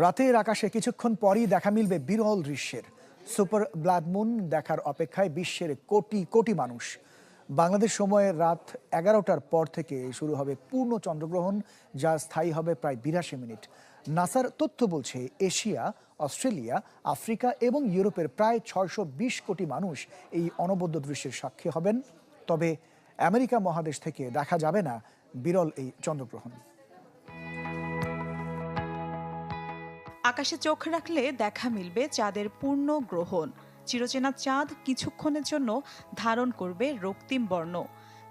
রাতের আকাশে কিছুক্ষণ পরই দেখা মিলবে বিরল দৃশ্যের। সুপার ব্লাড মুন দেখার অপেক্ষায় বিশ্বের কোটি কোটি মানুষ। বাংলাদেশ সময়ে রাত এগারোটার পর থেকে শুরু হবে পূর্ণ চন্দ্রগ্রহণ, যা স্থায়ী হবে প্রায় বিরাশি মিনিট। নাসার তথ্য বলছে, এশিয়া, অস্ট্রেলিয়া, আফ্রিকা এবং ইউরোপের প্রায় ছয়শো বিশ কোটি মানুষ এই অনবদ্য দৃশ্যের সাক্ষী হবেন। তবে আমেরিকা মহাদেশ থেকে দেখা যাবে না বিরল এই চন্দ্রগ্রহণ। আকাশে চোখ রাখলে দেখা মিলবে চাঁদের পূর্ণ গ্রহণ। চিরচেনা চাঁদ কিছুক্ষণের জন্য ধারণ করবে রক্তিম বর্ণ।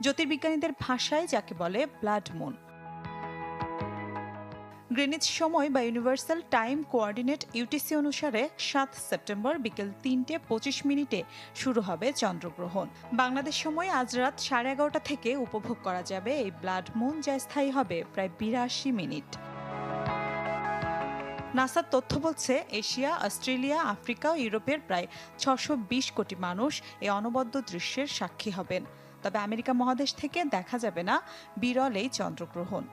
জ্যোতির্বিজ্ঞানীদের ভাষায় যাকে বলে ব্লাড মুন। গ্রিনিচ সময় বা ইউনিভার্সাল টাইম কোঅর্ডিনেট ইউটিসি অনুসারে সাত সেপ্টেম্বর বিকেল তিনটে পঁচিশ মিনিটে শুরু হবে চন্দ্রগ্রহণ। বাংলাদেশ সময় আজ রাত সাড়ে এগারোটা থেকে উপভোগ করা যাবে এই ব্লাড মুন, যা স্থায়ী হবে প্রায় বিরাশি মিনিট। নাসার তথ্য বলছে, এশিয়া, অস্ট্রেলিয়া, আফ্রিকা ও ইউরোপের প্রায় ছশো কোটি মানুষ এই অনবদ্য দৃশ্যের সাক্ষী হবেন। তবে আমেরিকা মহাদেশ থেকে দেখা যাবে না বিরল এই চন্দ্রগ্রহণ।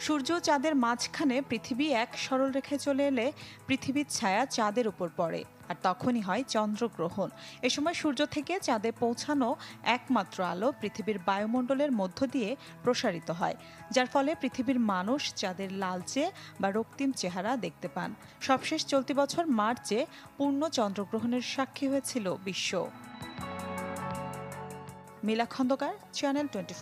সূর্য চাঁদের মাঝখানে পৃথিবী এক সরল রেখায় চলে এলে পৃথিবীর ছায়া চাঁদের উপর পড়ে, আর তখনই হয় চন্দ্রগ্রহণ। এ সময় সূর্য থেকে চাঁদে পৌঁছানো একমাত্র আলো পৃথিবীর বায়ুমণ্ডলের মধ্য দিয়ে প্রসারিত হয়, যার ফলে পৃথিবীর মানুষ চাঁদের লালচে বা রক্তিম চেহারা দেখতে পান। সবশেষ চলতি বছর মার্চে পূর্ণ চন্দ্রগ্রহণের সাক্ষী হয়েছিল বিশ্ব। মিলা খন্দকার চ্যানেল টোয়েন্টি